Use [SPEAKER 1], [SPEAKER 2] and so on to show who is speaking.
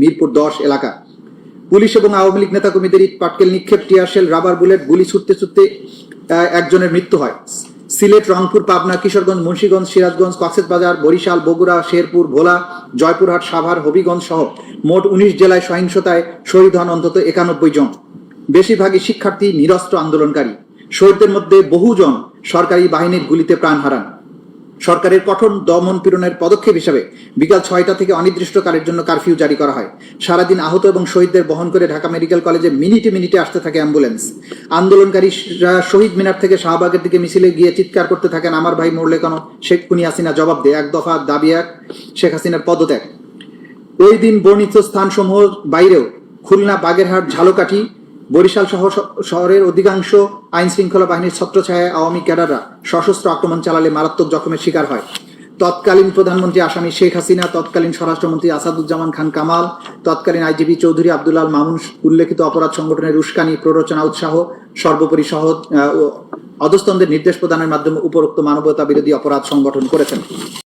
[SPEAKER 1] মিরপুর দশ এলাকা। পুলিশ এবং আওয়ামী লীগ নেতাকর্মীদের ইট পাটকেল নিক্ষেপ টিয়ারশেল রাবার বুলেট, গুলি ছুটতে ছুটতে একজনের মৃত্যু হয়। সিলেট, রংপুর, পাবনা, কিশোরগঞ্জ, মুন্সিগঞ্জ, সিরাজগঞ্জ কক্সবাজার বরিশাল, বগুড়া, শেরপুর, ভোলা, জয়পুরহাট, সাভার, হবিগঞ্জ সহ মোট উনিশ জেলায় সহিংসতায় শহীদ হন অন্তত একানব্বই জন। বেশিরভাগই শিক্ষার্থী, নিরস্ত্র আন্দোলনকারী। শহীদদের মধ্যে বহুজন সরকারি বাহিনীর গুলিতে প্রাণ হারান। সরকারের কঠোর দমন পীড়নের পদক্ষেপ হিসাবে বিকাল ছয়টা থেকে অনির্দিষ্টকালের জন্য কারফিউ জারি করা হয়। সারাদিন আহত এবং শহীদদের বহন করে ঢাকা মেডিকেল কলেজে মিনিটে মিনিটে আসতে থাকে অ্যাম্বুলেন্স। আন্দোলনকারীরা শহীদ মিনার থেকে শাহবাগের দিকে মিছিলে গিয়ে চিৎকার করতে থাকেন আমার ভাই মরলে কেন শেখ খুনি হাসিনা জবাব দেয়, এক দফা দাবি এক, শেখ হাসিনার পদত্যাগ। ওই দিন বর্ণিত স্থানসমূহ বাইরেও খুলনা, বাগেরহাট, ঝালকাঠি, বরিশাল সহ শহরের অধিকাংশ আইন শৃঙ্খলা বাহিনীর ছত্রছায়ায় আওয়ামী ক্যাডাররা সশস্ত্র আক্রমণ চালালে মারাত্মক জখমের শিকার হয়। তৎকালীন প্রধানমন্ত্রী আসামি শেখ হাসিনা, তৎকালীন স্বরাষ্ট্রমন্ত্রী আসাদুজ্জামান খান কামাল, তৎকালীন আইজিপি চৌধুরী আব্দুল্লাল মামুন, উল্লেখিত অপরাধ সংগঠনের রুস্কানি প্ররোচনা, উৎসাহ, সর্বোপরি সহ অধস্তনদের নির্দেশ প্রদানের মাধ্যমে উপরোক্ত মানবতা বিরোধী অপরাধ সংগঠন করেছেন।